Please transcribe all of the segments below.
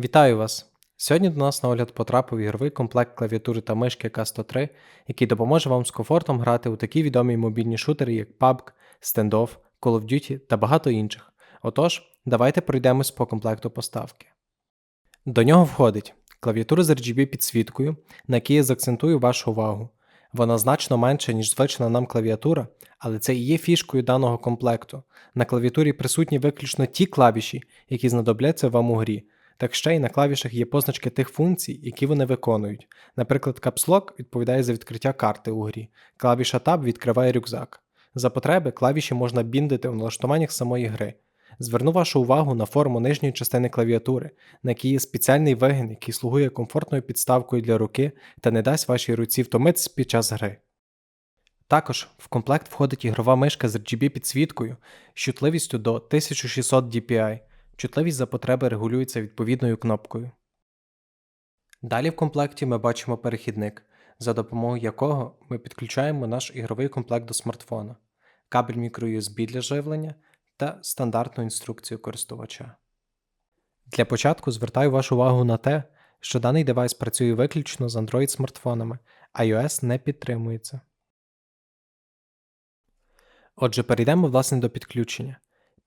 Вітаю вас! Сьогодні до нас на огляд потрапив ігровий комплект клавіатури та мишки K103, який допоможе вам з комфортом грати у такі відомі мобільні шутери, як PUBG, Standoff, Call of Duty та багато інших. Отож, давайте пройдемось по комплекту поставки. До нього входить клавіатура з RGB підсвіткою, на якій я заакцентую вашу увагу. Вона значно менша, ніж звична нам клавіатура, але це і є фішкою даного комплекту. На клавіатурі присутні виключно ті клавіші, які знадобляться вам у грі. Так ще й на клавішах є позначки тих функцій, які вони виконують. Наприклад, Lock відповідає за відкриття карти у грі, клавіша Tab відкриває рюкзак. За потреби клавіші можна біндити у налаштуваннях самої гри. Зверну вашу увагу на форму нижньої частини клавіатури, на якій є спеціальний вигін, який слугує комфортною підставкою для руки та не дасть вашій руці втомитись під час гри. Також в комплект входить ігрова мишка з RGB підсвіткою з чутливістю до 1600 dpi. Чутливість за потреби регулюється відповідною кнопкою. Далі в комплекті ми бачимо перехідник, за допомогою якого ми підключаємо наш ігровий комплект до смартфона, кабель microUSB для живлення та стандартну інструкцію користувача. Для початку звертаю вашу увагу на те, що даний девайс працює виключно з Android смартфонами, iOS не підтримується. Отже, перейдемо власне до підключення.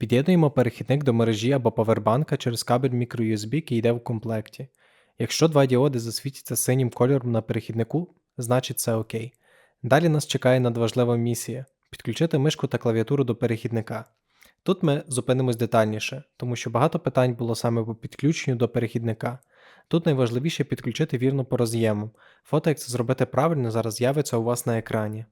Під'єднуємо перехідник до мережі або павербанка через кабель microUSB, який йде в комплекті. Якщо два діоди засвітяться синім кольором на перехіднику, значить це ОК. Далі нас чекає надважлива місія підключити мишку та клавіатуру до перехідника. Тут ми зупинимось детальніше, тому що багато питань було саме по підключенню до перехідника. Тут найважливіше підключити вірно по роз'ємам. Фото, як це зробити правильно, зараз з'явиться у вас на екрані.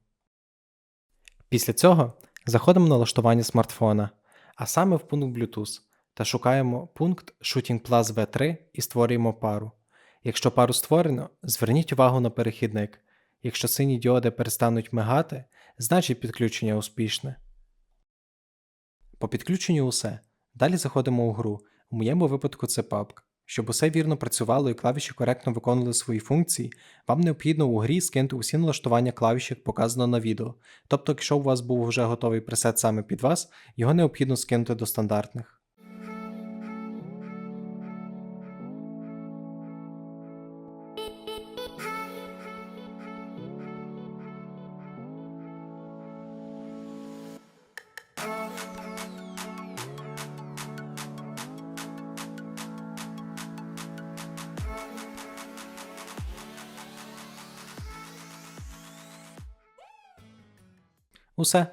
Після цього заходимо в налаштування смартфона, а саме в пункт Bluetooth, та шукаємо пункт Shooting Plus V3 і створюємо пару. Якщо пару створено, зверніть увагу на перехідник. Якщо сині діоди перестануть мигати, значить підключення успішне. По підключенню усе. Далі заходимо у гру. У моєму випадку це PUBG. Щоб усе вірно працювало і клавіші коректно виконували свої функції, вам необхідно у грі скинути усі налаштування клавіш, як показано на відео. Тобто, якщо у вас був вже готовий пресет саме під вас, його необхідно скинути до стандартних. Усе.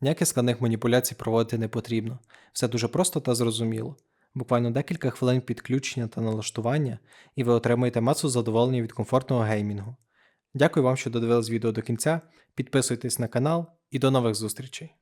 Ніяких складних маніпуляцій проводити не потрібно. Все дуже просто та зрозуміло. Буквально декілька хвилин підключення та налаштування, і ви отримаєте масу задоволення від комфортного геймінгу. Дякую вам, що додивились відео до кінця. Підписуйтесь на канал і до нових зустрічей!